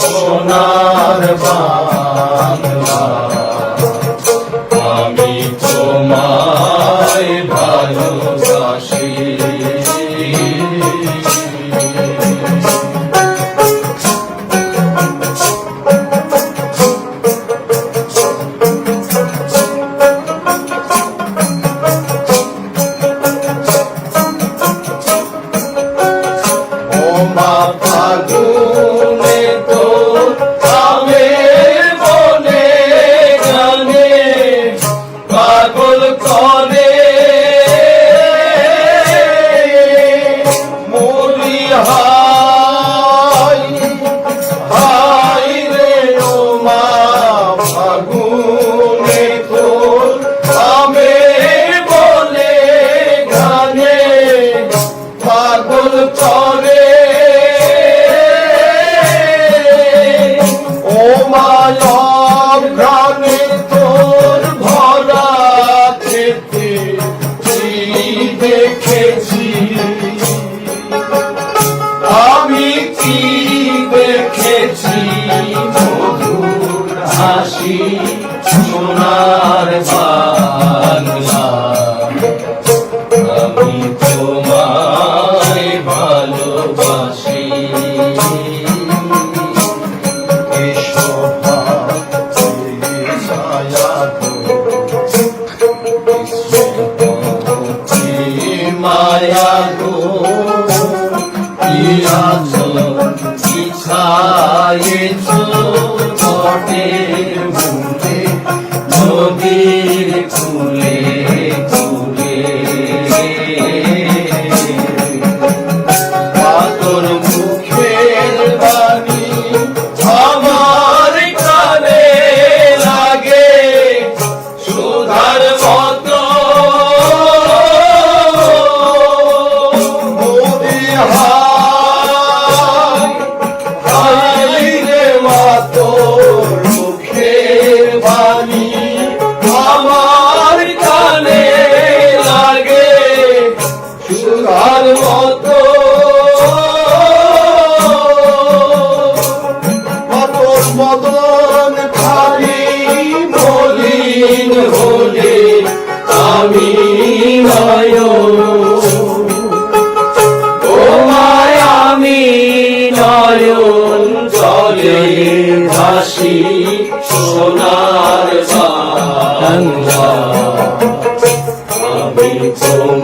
সোনার বাংলা পাগল করে। ও মালব ঘানে তোর ভরা খেতে দেখেছি। আমি কি দেখেছি? মধুর হাসি, সোনার বাংলা యేసు সুধার মতো। মতন খালি মলিন হলে আমি নয় ও মায় আমি নয়ন জলে ভাসি সোনার বাংলা। আমি তোমায়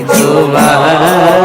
তোমার